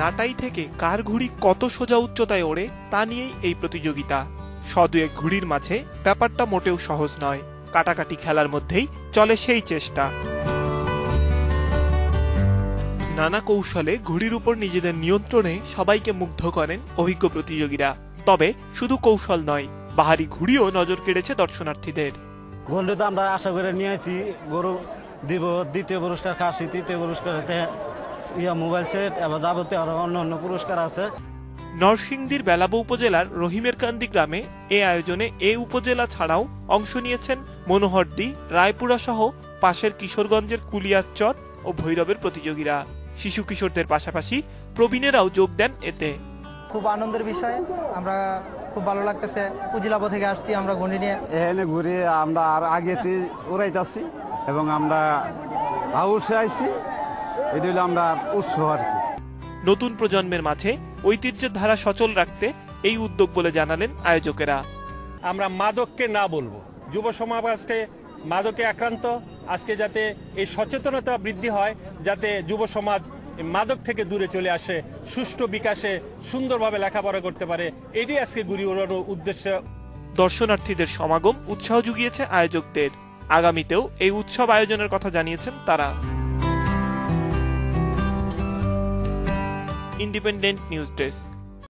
নাটাই থেকে কার ঘুড়ি কত সোজা উচ্চতায় ওড়ে, তা নিয়েই এই প্রতিযোগিতা। সদুয়ে ঘুড়ির মাঝে ব্যাপারটা মোটেও সহজ নয়। কাটাকাটি খেলার মধ্যেই চলে সেই চেষ্টা। নানা কৌশলে ঘুড়ির উপর নিজেদের নিয়ন্ত্রণে সবাইকে মুগ্ধ করেন অভিজ্ঞ প্রতিযোগীরা। তবে শুধু কৌশল নয়, বাহারি ঘুড়িও নজর কেড়েছে দর্শনার্থীদের। তো আমরা আশা করে নিয়েছি, গরু দিব, দ্বিতীয় পুরস্কার খাসি, তৃতীয় পুরস্কার ইয়া মোবাইল সেট এবং যাবতীয় আরও অন্য অন্য পুরস্কার আছে। নরসিংদীর বেলাবো উপজেলার রহিমের কান্দি গ্রামে এ আয়োজনে এ উপজেলা ছাড়াও অংশ নিয়েছেন মনোহরদি রায়পুরা সহ পাশের কিশোরগঞ্জের কুলিয়াচর ও ভৈরবের প্রতিযোগীরা। শিশু কিশোরদের পাশাপাশি প্রবীণেরাও যোগ দেন এতে। খুব আনন্দের বিষয়। আমরা খুব ভালো লাগতেছে। পুজিলাপো থেকে আসছি আমরা ঘনি নিয়ে। এখানে ঘুরে আমরা আর আগে উড়াইতেছি এবং আমরা হাউসে আইছি। এটা হলো আমরা উৎস আর কি। নতুন প্রজন্মের মাঝে ঐতিহ্যের ধারা সচল রাখতে এই উদ্যোগ বলে জানালেন আয়োজকেরা। আমরা মাদককে না বলব। যুব সমাজ আজকে মাদকে আক্রান্ত। আজকে যাতে এই সচেতনতা বৃদ্ধি হয় যাতে যুব সমাজ মাদক থেকে দূরে চলে আসে সুষ্ঠু বিকাশে সুন্দরভাবে লেখাপড়া করতে পারে এটি আজকে গুড়ি ওড়ানোর উদ্দেশ্য। দর্শনার্থীদের সমাগম উৎসাহ জুগিয়েছে আয়োজকদের। আগামীতেও এই উৎসব আয়োজনের কথা জানিয়েছেন তারা। independent news desk.